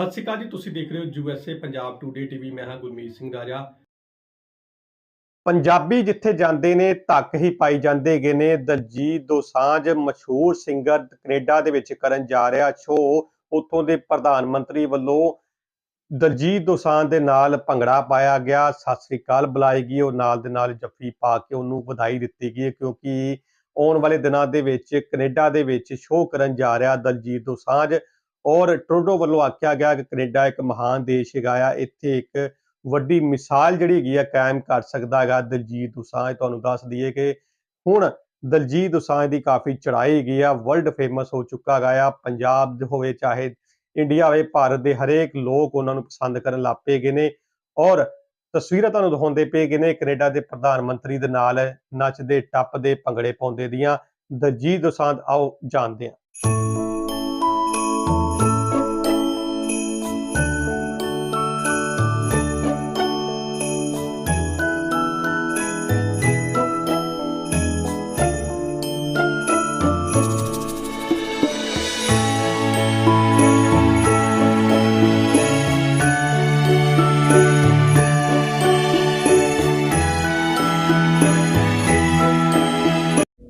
ਸਤਿ ਸ਼੍ਰੀ ਅਕਾਲ ਜੀ, ਤੁਸੀਂ ਦੇਖ ਰਹੇ ਹੋ ਯੂਐਸਏ ਪੰਜਾਬ ਟੂਡੇ ਟੀਵੀ ਮੈਂ ਹਾਂ ਗੁਰਮੀਤ ਸਿੰਘ ਰਾਜਾ। ਪੰਜਾਬੀ ਜਿੱਥੇ ਜਾਂਦੇ ਨੇ, ਧੱਕ ਹੀ ਪਾਈ ਜਾਂਦੇ ਹੈਗੇ ਨੇ। ਦਲਜੀਤ ਦੋਸਾਂਝ ਮਸ਼ਹੂਰ ਸਿੰਗਰ ਕੈਨੇਡਾ ਦੇ ਵਿੱਚ ਕਰਨ ਜਾ ਰਿਹਾ ਸ਼ੋਅ ਉੱਥੋਂ ਦੇ ਪ੍ਰਧਾਨ ਮੰਤਰੀ ਵੱਲੋਂ ਦਲਜੀਤ ਦੋਸਾਂਝ ਦੇ ਨਾਲ ਭੰਗੜਾ ਪਾਇਆ ਗਿਆ। ਸਤਿ ਸ੍ਰੀ ਅਕਾਲ, ਬੁਲਾਈ ਗਈ। ਉਹ ਨਾਲ ਦੇ ਨਾਲ ਜੱਫੀ ਪਾ ਕੇ ਉਹਨੂੰ ਵਧਾਈ ਦਿੱਤੀ ਗਈ ਹੈ, ਕਿਉਂਕਿ ਆਉਣ ਵਾਲੇ ਦਿਨਾਂ ਦੇ ਵਿੱਚ ਕੈਨੇਡਾ ਦੇ ਵਿੱਚ ਸ਼ੋਅ ਕਰਨ ਜਾ ਰਿਹਾ ਦਲਜੀਤ ਦੋਸਾਂਝ। ਔਰ ਟੋਰੰਟੋ ਵੱਲੋਂ ਆਖਿਆ ਗਿਆ ਕਿ ਕੈਨੇਡਾ ਇੱਕ ਮਹਾਨ ਦੇਸ਼ ਹੈਗਾ ਆ, ਇੱਥੇ ਇੱਕ ਵੱਡੀ ਮਿਸਾਲ ਜਿਹੜੀ ਹੈਗੀ ਆ ਕਾਇਮ ਕਰ ਸਕਦਾ ਹੈਗਾ। ਦਲਜੀਤ ਦੁਸਾਂਝ ਤੁਹਾਨੂੰ ਦੱਸ ਦਈਏ ਕਿ ਹੁਣ ਦਲਜੀਤ ਦੁਸਾਂਝ ਦੀ ਕਾਫੀ ਚੜ੍ਹਾਈ ਹੈਗੀ ਆ, ਵਰਲਡ ਫੇਮਸ ਹੋ ਚੁੱਕਾ ਹੈਗਾ ਆ। ਪੰਜਾਬ ਦੇ ਹੋਵੇ, ਚਾਹੇ ਇੰਡੀਆ ਹੋਵੇ, ਭਾਰਤ ਦੇ ਹਰੇਕ ਲੋਕ ਉਹਨਾਂ ਨੂੰ ਪਸੰਦ ਕਰਨ ਲੱਗ ਪਏ ਗਏ ਨੇ। ਔਰ ਤਸਵੀਰਾਂ ਤੁਹਾਨੂੰ ਦਿਖਾਉਂਦੇ ਪਏ ਗਏ ਨੇ, ਕੈਨੇਡਾ ਦੇ ਪ੍ਰਧਾਨ ਮੰਤਰੀ ਦੇ ਨਾਲ ਨੱਚਦੇ, ਟੱਪਦੇ, ਭੰਗੜੇ ਪਾਉਂਦੇ ਦੀਆਂ। ਦਲਜੀਤ ਦੋਸਾਂਝ, ਆਓ ਜਾਣਦੇ ਹਾਂ।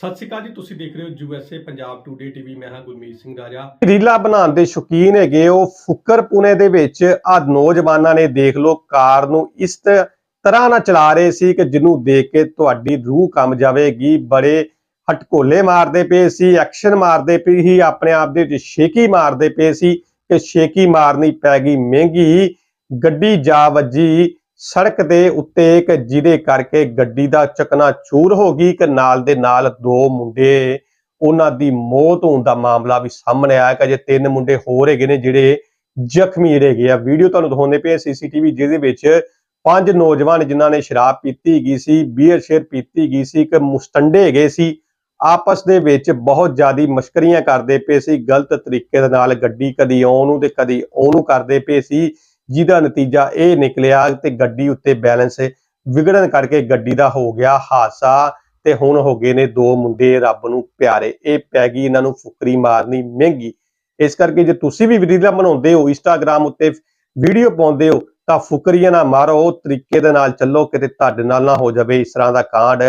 ਸਤਿ ਸ਼੍ਰੀ ਅਕਾਲ ਜੀ, ਤੁਸੀਂ ਦੇਖ ਰਹੇ ਹੋ ਯੂਐਸਏ ਪੰਜਾਬ ਟੂਡੇ ਟੀਵੀ ਮੈਂ ਹਾਂ ਗੁਰਮੀਤ ਸਿੰਘ ਰਾਜਾ। ਰੀਲਾ ਬਣਾਉਣ ਦੇ ਸ਼ੌਕੀਨ ਹੈਗੇ ਉਹ ਫੁੱਕਰ ਪੁਣੇ ਦੇ ਵਿੱਚ ਆ ਨੌਜਵਾਨਾਂ ਨੇ ਦੇਖ ਲਓ ਕਾਰ ਨੂੰ ਇਸ ਤਰ੍ਹਾਂ ਨਾਲ ਚਲਾ ਰਹੇ ਸੀ ਕਿ ਜਿਹਨੂੰ ਦੇਖ ਕੇ ਤੁਹਾਡੀ ਰੂਹ ਕੰਬ ਜਾਵੇਗੀ। ਬੜੇ ਹਟਕੋਲੇ ਮਾਰਦੇ ਪਏ ਸੀ, ਐਕਸ਼ਨ ਮਾਰਦੇ ਪਏ ਸੀ, ਆਪਣੇ ਆਪ ਦੇ ਵਿੱਚ ਸ਼ੇਕੀ ਮਾਰਦੇ ਪਏ ਸੀ ਕਿ ਸ਼ੇਕੀ ਮਾਰਨੀ ਪੈ ਗਈ ਮਹਿੰਗੀ। ਗੱਡੀ ਜਾ ਵੱਜੀ। ਸੜਕ ਦੇ ਉੱਤੇ ਇੱਕ ਜਿਹਦੇ ਕਰਕੇ ਗੱਡੀ ਦਾ ਚਕਨਾ ਚੂਰ ਹੋ ਗਈ ਕਿ ਨਾਲ ਦੇ ਨਾਲ ਦੋ ਮੁੰਡੇ, ਉਹਨਾਂ ਦੀ ਮੌਤ ਹੋਣ ਦਾ ਮਾਮਲਾ ਵੀ ਸਾਹਮਣੇ ਆਇਆ ਕਿ ਜੇ ਤਿੰਨ ਮੁੰਡੇ ਹੋਰ ਹੈਗੇ ਨੇ ਜਿਹੜੇ ਜ਼ਖਮੀ ਜਿਹੜੇ ਹੈਗੇ ਆ। ਵੀਡੀਓ ਤੁਹਾਨੂੰ ਦਿਖਾਉਂਦੇ ਪਏ ਸੀਸੀਟੀਵੀ, ਜਿਹਦੇ ਵਿੱਚ ਪੰਜ ਨੌਜਵਾਨ ਜਿਨ੍ਹਾਂ ਨੇ ਸ਼ਰਾਬ ਪੀਤੀ ਗਈ ਸੀ, ਬੀਅਰ ਸ਼ੇਰ ਪੀਤੀ ਗਈ ਸੀ ਕਿ ਮੁਸਟੰਡੇ ਹੈਗੇ ਸੀ। ਆਪਸ ਦੇ ਵਿੱਚ ਬਹੁਤ ਜ਼ਿਆਦੀ ਮਸ਼ਕਰੀਆਂ ਕਰਦੇ ਪਏ ਸੀ, ਗਲਤ ਤਰੀਕੇ ਦੇ ਨਾਲ ਗੱਡੀ ਕਦੀ ਆਉਣ ਤੇ ਕਦੀ ਉਹਨੂੰ ਕਰਦੇ ਪਏ ਸੀ। ਜਿਹਦਾ ਨਤੀਜਾ ਇਹ ਨਿਕਲਿਆ ਤੇ ਗੱਡੀ ਉੱਤੇ ਬੈਲੈਂਸ ਵਿਗੜਨ ਕਰਕੇ ਗੱਡੀ ਦਾ ਹੋ ਗਿਆ ਹਾਦਸਾ ਤੇ ਹੁਣ ਹੋ ਗਏ ਨੇ ਦੋ ਮੁੰਡੇ ਰੱਬ ਨੂੰ ਪਿਆਰੇ। ਇਹ ਪੈ ਗਈ ਇਹਨਾਂ ਨੂੰ ਫੁਕਰੀ ਮਾਰਨੀ ਮਹਿੰਗੀ। ਇਸ ਕਰਕੇ ਜੇ ਤੁਸੀਂ ਵੀ ਵੀਡੀਓ ਬਣਾਉਂਦੇ ਹੋ ਇੰਸਟਾਗ੍ਰam ਉੱਤੇ ਵੀਡੀਓ ਪਾਉਂਦੇ ਹੋ, ਤਾਂ ਫੁਕਰੀਆਂ ਨਾ ਮਾਰੋ। ਤਰੀਕੇ ਦੇ ਨਾਲ ਚੱਲੋ, ਕਿਤੇ ਤੁਹਾਡੇ ਨਾਲ ਨਾ ਹੋ ਜਾਵੇ। ਇਸ ਤਰ੍ਹਾਂ ਦਾ ਕਾਂਡ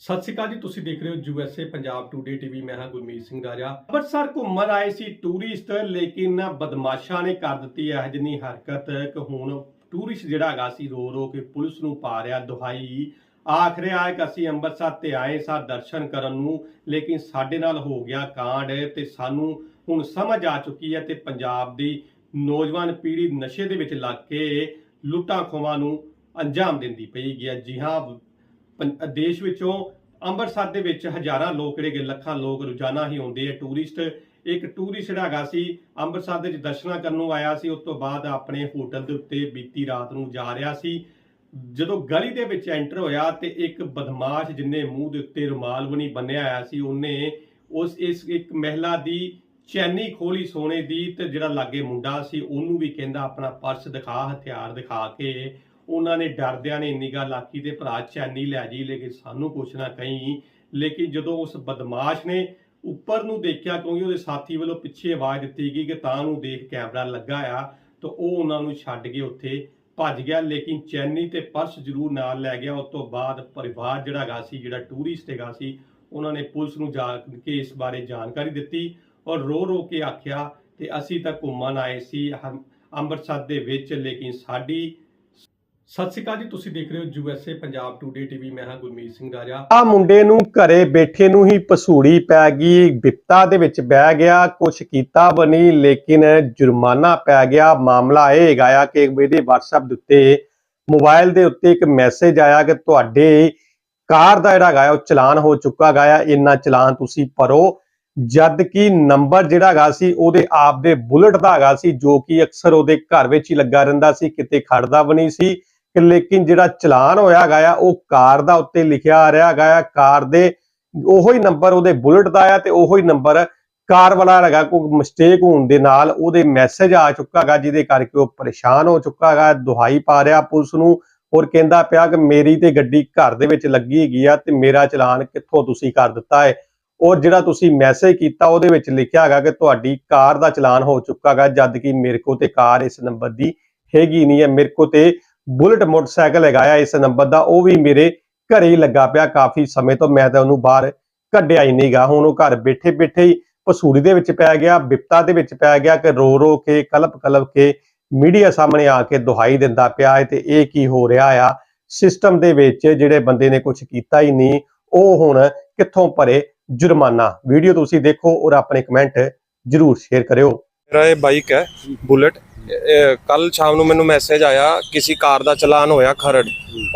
ਸਤਿ ਸ਼੍ਰੀ ਅਕਾਲ ਜੀ, ਤੁਸੀਂ ਦੇਖ ਰਹੇ ਹੋ U S A Punjab today TV ਮੈਂ ਹਾਂ ਗੁਰਮੀਤ ਸਿੰਘ ਰਾਜਾ। ਅੰਮ੍ਰਿਤਸਰ ਘੁੰਮਣ ਆਏ ਸੀ ਟੂਰਿਸਟ ਲੇਕਿਨ ਬਦਮਾਸ਼ਾਂ ਨੇ ਕਰ ਦਿੱਤੀ ਇਹ ਜਿੰਨੀ ਹਰਕਤ ਕਿ ਹੁਣ ਟੂਰਿਸਟ ਜਿਹੜਾ ਹੈਗਾ ਸੀ ਰੋ ਰੋ ਕੇ ਪੁਲਿਸ ਨੂੰ ਪਾ ਰਿਹਾ ਦੁਹਾਈ। ਆਖਰੇ ਆਏ ਕਿ ਅਸੀਂ ਅੰਮ੍ਰਿਤਸਰ ਤੇ ਆਏ ਸਾਂ ਦਰਸ਼ਨ ਕਰਨ ਨੂੰ, ਲੇਕਿਨ ਸਾਡੇ ਨਾਲ ਹੋ ਗਿਆ ਕਾਂਡ ਤੇ ਸਾਨੂੰ ਹੁਣ ਸਮਝ ਆ ਚੁੱਕੀ ਹੈ ਤੇ ਪੰਜਾਬ ਦੀ ਨੌਜਵਾਨ ਪੀੜ੍ਹੀ ਨਸ਼ੇ ਦੇ ਵਿੱਚ ਲੱਗ ਕੇ ਲੁੱਟਾਂ ਖੋਵਾਂ ਨੂੰ ਅੰਜਾਮ ਦਿੰਦੀ ਪਈ ਗਿਆ ਜੀ ਹਾਂ ਦੇਸ਼ ਵਿੱਚੋਂ ਅੰਮ੍ਰਿਤਸਰ ਦੇ ਵਿੱਚ ਹਜ਼ਾਰਾਂ ਲੋਕ ਜਿਹੜੇ ਕਿ ਲੱਖਾਂ ਲੋਕ ਰੋਜ਼ਾਨਾ ਹੀ ਆਉਂਦੇ ਆ ਟੂਰਿਸਟ ਇੱਕ ਟੂਰਿਸਟ ਜਿਹੜਾ ਹੈਗਾ ਸੀ, ਅੰਮ੍ਰਿਤਸਰ ਦੇ ਵਿੱਚ ਦਰਸ਼ਨਾਂ ਕਰਨ ਨੂੰ ਆਇਆ ਸੀ, ਉਸ ਤੋਂ ਬਾਅਦ ਆਪਣੇ ਹੋਟਲ ਦੇ ਉੱਤੇ ਬੀਤੀ ਰਾਤ ਨੂੰ ਜਾ ਰਿਹਾ ਸੀ। ਜਦੋਂ ਗਲੀ ਦੇ ਵਿੱਚ ਐਂਟਰ ਹੋਇਆ ਤੇ ਇੱਕ ਬਦਮਾਸ਼ ਜਿੰਨੇ ਮੂੰਹ ਦੇ ਉੱਤੇ ਰੁਮਾਲ ਵੀ ਬੰਨਿਆ ਆਇਆ ਸੀ, ਉਹਨੇ ਉਸ, ਇਸ ਇੱਕ ਮਹਿਲਾ ਦੀ ਚੈਨੀ ਖੋਲੀ ਸੋਨੇ ਦੀ ਤੇ ਜਿਹੜਾ ਲਾਗੇ ਮੁੰਡਾ ਸੀ, ਉਹਨੂੰ ਵੀ ਕਹਿੰਦਾ ਆਪਣਾ ਪਰਸ ਦਿਖਾ, ਹਥਿਆਰ ਦਿਖਾ ਕੇ ਉਹਨਾਂ ਨੇ ਡਰਦਿਆਂ ਨੇ ਇੰਨੀ ਗੱਲ ਆਖੀ ਤੇ ਭਰਾ ਚੈਨੀ ਲੈ ਜੀ, ਲੇਕਿਨ ਸਾਨੂੰ ਕੁਛ ਨਾ ਕਹੀਂ। ਲੇਕਿਨ ਜਦੋਂ ਉਸ ਬਦਮਾਸ਼ ਨੇ ਉੱਪਰ ਨੂੰ ਦੇਖਿਆ, ਕਿਉਂਕਿ ਉਹਦੇ ਸਾਥੀ ਵੱਲੋਂ ਪਿੱਛੇ ਆਵਾਜ਼ ਦਿੱਤੀ ਗਈ ਕਿ ਤਾਂ ਨੂੰ ਦੇਖ ਕੈਮਰਾ ਲੱਗਾ ਆ, ਤਾਂ ਉਹ ਉਹਨਾਂ ਨੂੰ ਛੱਡ ਕੇ ਉੱਥੇ ਭੱਜ ਗਿਆ। ਲੇਕਿਨ ਚੈਨੀ ਤੇ ਪਰਸ ਜ਼ਰੂਰ ਨਾਲ ਲੈ ਗਿਆ। ਉਸ ਤੋਂ ਬਾਅਦ ਪਰਿਵਾਰ ਜਿਹੜਾ ਹੈਗਾ ਸੀ, ਜਿਹੜਾ ਟੂਰਿਸਟ ਹੈਗਾ ਸੀ, ਉਹਨਾਂ ਨੇ ਪੁਲਿਸ ਨੂੰ ਜਾ ਕੇ ਇਸ ਬਾਰੇ ਜਾਣਕਾਰੀ ਦਿੱਤੀ ਔਰ ਰੋ ਰੋ ਕੇ ਆਖਿਆ, ਤੇ ਅਸੀਂ ਤਾਂ ਘੁੰਮਣ ਆਏ ਸੀ, ਹਮ- ਅੰਮ੍ਰਿਤਸਰ ਦੇ ਵਿੱਚ, ਲੇਕਿਨ ਸਾਡੀ ਸਤਿ ਸ਼੍ਰੀ ਅਕਾਲ ਜੀ, ਤੁਸੀਂ ਦੇਖ ਰਹੇ ਹੋ ਯੂਐਸਏ ਪੰਜਾਬ ਟੂਡੇ ਟੀਵੀ ਮੈਂ ਹਾਂ ਗੁਰਮੀਤ ਸਿੰਘ ਰਾਜਾ। ਆ ਮੁੰਡੇ ਨੂੰ ਘਰੇ ਬੈਠੇ ਨੂੰ ਹੀ ਪਸੂੜੀ ਪੈ ਗਈ, ਬਿਪਤਾ ਦੇ ਵਿੱਚ ਬਹਿ ਗਿਆ, ਕੁਛ ਕੀਤਾ ਬਣੀ ਲੇਕਿਨ ਜੁਰਮਾਨਾ ਪੈ ਗਿਆ, ਮਾਮਲਾ ਇਹ ਹੈਗਾ ਆ ਕਿ ਇਹਦੇ WhatsApp ਦੇ ਉੱਤੇ, ਮੋਬਾਈਲ ਦੇ ਉੱਤੇ ਇੱਕ ਮੈਸੇਜ ਆਇਆ ਕਿ ਤੁਹਾਡੇ ਕਾਰ ਦਾ ਜਿਹੜਾ ਹੈਗਾ, ਉਹ ਚਲਾਨ ਹੋ ਚੁੱਕਾ ਹੈਗਾ ਆ, ਇੰਨਾ ਚਲਾਨ ਤੁਸੀਂ ਭਰੋ। ਜਦ ਕਿ ਨੰਬਰ ਜਿਹੜਾ ਹੈਗਾ ਸੀ, ਉਹਦੇ ਆਪ ਦੇ ਬੁਲਟ ਦਾ ਹੈਗਾ ਸੀ, ਜੋ ਕਿ ਅਕਸਰ ਉਹਦੇ ਘਰ ਵਿੱਚ ਹੀ ਲੱਗਾ ਰਹਿੰਦਾ ਸੀ, ਕਿਤੇ ਖੜਦਾ ਵੀ ਨਹੀਂ ਸੀ। ਕਿ ਲੇਕਿਨ ਜਿਹੜਾ ਚਲਾਨ ਹੋਇਆ ਹੈਗਾ ਆ, ਉਹ ਕਾਰ ਦਾ ਉੱਤੇ ਲਿਖਿਆ ਆ ਰਿਹਾ ਹੈਗਾ ਆ, ਕਾਰ ਦੇ ਉਹੋ ਹੀ ਨੰਬਰ ਉਹਦੇ ਬੁਲਟ ਦਾ ਆ ਤੇ ਉਹੋ ਹੀ ਨੰਬਰ ਕਾਰ ਵਾਲਾ ਹੈਗਾ, ਕੋਈ ਮਿਸਟੇਕ ਹੋਣ ਦੇ ਨਾਲ ਉਹਦੇ ਮੈਸੇਜ ਆ ਚੁੱਕਾ ਹੈਗਾ, ਜਿਹਦੇ ਕਰਕੇ ਉਹ ਪਰੇਸ਼ਾਨ ਹੋ ਚੁੱਕਾ ਹੈਗਾ, ਦੁਹਾਈ ਪਾ ਰਿਹਾ ਪੁਲਿਸ ਨੂੰ ਔਰ ਕਹਿੰਦਾ ਪਿਆ ਕਿ ਮੇਰੀ ਤੇ ਗੱਡੀ ਘਰ ਦੇ ਵਿੱਚ ਲੱਗੀ ਹੈਗੀ ਆ ਤੇ ਮੇਰਾ ਚਲਾਨ ਕਿੱਥੋਂ ਤੁਸੀਂ ਕਰ ਦਿੱਤਾ ਹੈ ਔਰ ਜਿਹੜਾ ਤੁਸੀਂ ਮੈਸੇਜ ਕੀਤਾ, ਉਹਦੇ ਵਿੱਚ ਲਿਖਿਆ ਹੈਗਾ ਕਿ ਤੁਹਾਡੀ ਕਾਰ ਦਾ ਚਲਾਨ ਹੋ ਚੁੱਕਾ ਹੈਗਾ, ਜਦ ਕਿ ਮੇਰੇ ਕੋ ਤੇ ਕਾਰ ਇਸ ਨੰਬਰ ਦੀ ਹੈਗੀ ਨਹੀਂ ਹੈ, ਮੇਰੇ ਕੋ ਤੇ ਬੁਲਟ ਮੋਟਰਸਾਈਕਲ ਹੈਗਾ ਆ, ਇਸ ਨੰਬਰ ਦਾ, ਉਹ ਵੀ ਮੇਰੇ ਘਰੇ ਹੀ ਲੱਗਾ ਪਿਆ ਕਾਫੀ ਸਮੇਂ ਤੋਂ, ਮੈਂ ਤਾਂ ਉਹਨੂੰ ਬਾਹਰ ਕੱਢਿਆ ਹੀ ਨਹੀਂਗਾ ਹੁਣ ਉਹ ਘਰ ਬੈਠੇ ਬੈਠੇ ਹੀ ਪਸੂੜੀ ਦੇ ਵਿੱਚ ਪੈ ਗਿਆ, ਬਿਪਤਾ ਦੇ ਵਿੱਚ ਪੈ ਗਿਆ, ਕਿ ਰੋ ਰੋ ਕੇ ਕਲਪ ਕਲਪ ਕੇ ਮੀਡੀਆ ਸਾਹਮਣੇ ਆ ਕੇ ਦੁਹਾਈ ਦਿੰਦਾ ਪਿਆ ਹੈ, ਤੇ ਇਹ ਕੀ ਹੋ ਰਿਹਾ ਆ? ਸਿਸਟਮ ਦੇ ਵਿੱਚ ਜਿਹੜੇ ਬੰਦੇ ਨੇ ਕੁਝ ਕੀਤਾ ਹੀ ਨਹੀਂ, ਉਹ ਹੁਣ ਕਿੱਥੋਂ ਭਰੇ ਜੁਰਮਾਨਾ? ਵੀਡੀਓ ਤੁਸੀਂ ਦੇਖੋ ਔਰ ਆਪਣੇ ਕਮੈਂਟ ਜਰੂਰ ਸ਼ੇਅਰ ਕਰਿਓ। ਮੇਰਾ ਇਹ ਬਾਈਕ ਹੈ, ਬੁਲਟ। ਕੱਲ ਸ਼ਾਮ ਨੂੰ ਮੈਨੂੰ ਮੈਸੇਜ ਆਇਆ ਕਿਸੇ ਕਾਰ ਦਾ ਚਲਾਨ ਹੋਇਆ ਖਰੜ।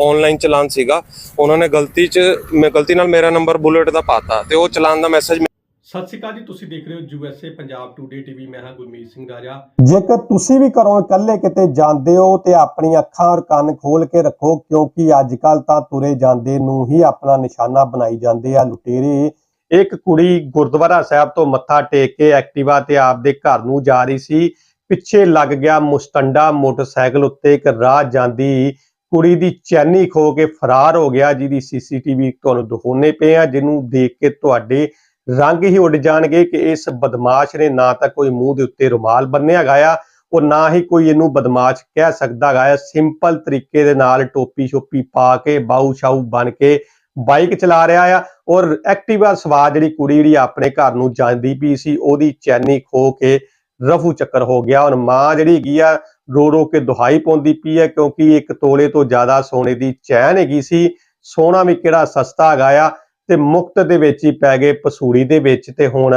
ਆਨਲਾਈਨ ਚਲਾਨ ਸੀਗਾ। ਉਹਨਾਂ ਨੇ ਗਲਤੀ ਚ ਮੈਂ ਗਲਤੀ ਨਾਲ ਮੇਰਾ ਨੰਬਰ ਬੁਲਟ ਦਾ ਪਾਤਾ ਤੇ ਉਹ ਚਲਾਨ ਦਾ ਮੈਸੇਜ ਸਤਿ ਸ਼੍ਰੀ ਅਕਾਲ ਜੀ ਤੁਸੀਂ ਦੇਖ ਰਹੇ ਹੋ ਯੂਐਸਏ ਪੰਜਾਬ ਟੂਡੇ ਟੀਵੀ ਮੈਂ ਹਾਂ ਗੁਰਮੀਤ ਸਿੰਘ ਰਾਜਾ। ਜੇਕਰ ਤੁਸੀਂ ਵੀ ਘਰੋਂ ਇਕੱਲੇ ਕਿਤੇ ਜਾਂਦੇ ਹੋ ਤੇ ਆਪਣੀ ਅੱਖਾਂ ਔਰ ਕੰਨ ਖੋਲ ਕੇ ਰੱਖੋ ਕਿਉਂਕਿ ਅੱਜ ਕੱਲ ਤਾਂ ਤੁਰੇ ਜਾਂਦੇ ਨੂੰ ਹੀ ਆਪਣਾ ਨਿਸ਼ਾਨਾ ਬਣਾਈ ਜਾਂਦੇ ਆ ਲੁਟੇਰੇ। ਇੱਕ ਕੁੜੀ ਗੁਰਦੁਆਰਾ ਸਾਹਿਬ ਤੋਂ ਮੱਥਾ ਟੇਕ ਕੇ ਐਕਟਿਵਾ ਤੇ ਆਪਦੇ ਘਰ ਨੂੰ ਜਾ ਰਹੀ ਸੀ। ਪਿੱਛੇ ਲੱਗ ਗਿਆ ਮੁਸ਼ਤੰਡਾ ਮੋਟਰਸਾਈਕਲ ਉੱਤੇ ਇੱਕ ਰਾਹ ਜਾਂਦੀ ਕੁੜੀ ਦੀ ਚੈਨੀ ਖੋ ਕੇ ਫਰਾਰ ਹੋ ਗਿਆ, ਜਿਹਦੀ ਸੀਸੀਟੀਵੀ ਤੁਹਾਨੂੰ ਦਿਖਾਉਣੇ ਪਏ ਆ ਜਿਹਨੂੰ ਦੇਖ ਕੇ ਤੁਹਾਡੇ ਰੰਗ ਹੀ ਉੱਡ ਜਾਣਗੇ ਕਿ ਇਸ ਬਦਮਾਸ਼ ਨੇ ਨਾ ਤਾਂ ਕੋਈ ਮੂੰਹ ਦੇ ਉੱਤੇ ਰੁਮਾਲ ਬੰਨਿਆ ਗਿਆ ਔਰ ਨਾ ਹੀ ਕੋਈ ਇਹਨੂੰ ਬਦਮਾਸ਼ ਕਹਿ ਸਕਦਾ ਗਾ ਸਿੰਪਲ ਤਰੀਕੇ ਦੇ ਨਾਲ ਟੋਪੀ ਛੋਪੀ ਪਾ ਕੇ, ਬਾਊ ਸ਼ਾਊ ਬਣ ਕੇ ਬਾਈਕ ਚਲਾ ਰਿਹਾ ਆ ਔਰ ਐਕਟਿਵਾ ਸਵਾਰ ਜਿਹੜੀ ਕੁੜੀ ਜਿਹੜੀ ਆਪਣੇ ਘਰ ਨੂੰ ਜਾਂਦੀ ਪਈ ਸੀ, ਉਹਦੀ ਚੈਨੀ ਖੋ ਕੇ ਰਫੂ ਚੱਕਰ ਹੋ ਗਿਆ। ਹੁਣ ਮਾਂ ਜਿਹੜੀ ਹੈਗੀ ਆ ਰੋ ਰੋ ਕੇ ਦੁਹਾਈ ਪਾਉਂਦੀ ਪਈ ਹੈ ਕਿਉਂਕਿ ਇੱਕ ਤੋਲੇ ਤੋਂ ਜ਼ਿਆਦਾ ਸੋਨੇ ਦੀ ਚੈਨ ਹੈਗੀ ਸੀ। ਸੋਨਾ ਵੀ ਕਿਹੜਾ ਸਸਤਾ ਹੈਗਾ ਆ ਤੇ ਮੁਕਤ ਦੇ ਵਿੱਚ ਹੀ ਪੈ ਗਏ ਪਸੂੜੀ ਦੇ ਵਿੱਚ। ਤੇ ਹੁਣ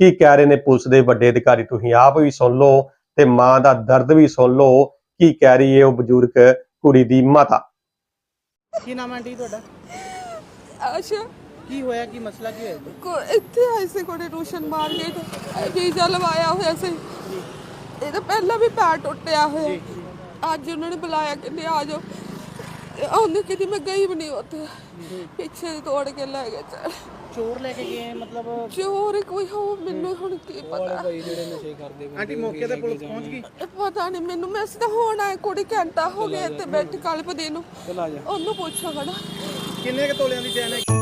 ਕੀ ਕਹਿ ਰਹੇ ਨੇ ਪੁਲਿਸ ਦੇ ਵੱਡੇ ਅਧਿਕਾਰੀ? ਤੁਸੀਂ ਆਪ ਵੀ ਸੁਣ ਲਓ ਤੇ ਮਾਂ ਦਾ ਦਰਦ ਵੀ ਸੁਣ ਲਓ। ਕੀ ਕਹਿ ਰਹੀ ਹੈ ਉਹ ਬਜ਼ੁਰਗ ਕੁੜੀ ਦੀ ਮਾਤਾ? ਕੀ ਨਾਮ ਹੈ ਆਂਟੀ ਤੁਹਾਡਾ? ਅੱਛਾ ਕੀ ਹੋਇਆ ਕੀ ਮਸਲਾ ਕੀ ਹੋਇਆ ਜੀ? ਕੋ ਇੱਥੇ ਆਏ ਸੀ ਕੋੜੇ ਰੋਸ਼ਨ ਮਾਰਕੀਟ ਵੀਜ਼ਾ ਲਵਾਇਆ ਹੋਇਆ ਸੀ। ਇਹਦਾ ਪਹਿਲਾਂ ਵੀ ਪੈਰ ਟੁੱਟਿਆ ਹੋਇਆ। ਅੱਜ ਉਹਨਾਂ ਨੇ ਬੁਲਾਇਆ ਕਹਿੰਦੇ ਆ ਜਾਓ। ਤੇ ਉਹਨੇ ਕਿਤੇ ਮੈਂ ਗਈ ਵੀ ਨਹੀਂ ਉੱਥੇ। ਪਿੱਛੇ ਤੋੜ ਕੇ ਲੈ ਗਏ ਚੱਲ। ਚੋਰ ਲੈ ਕੇ ਗਏ ਮਤਲਬ? ਚੋਰ ਕੋਈ ਹੋ ਮੈਨੂੰ ਹੁਣ ਕੀ ਪਤਾ। ਆਂਟੀ ਮੌਕੇ ਤੇ ਪੁਲਿਸ ਪਹੁੰਚ ਗਈ? ਪਤਾ ਨਹੀਂ ਮੈਨੂੰ ਮੈਂ ਸਿੱਧਾ ਹੁਣ ਆਇਆ ਕੁੜੀ ਘੰਟਾ ਹੋ ਗਿਆ ਤੇ ਬੈਠ ਕਲਪਦੀ ਨੂੰ। ਉਹਨੂੰ ਪੁੱਛੋ ਖੜਾ। ਕਿੰਨੇ ਕੁ ਤੋਲਿਆਂ ਦੀ ਚੈਨ ਹੈ?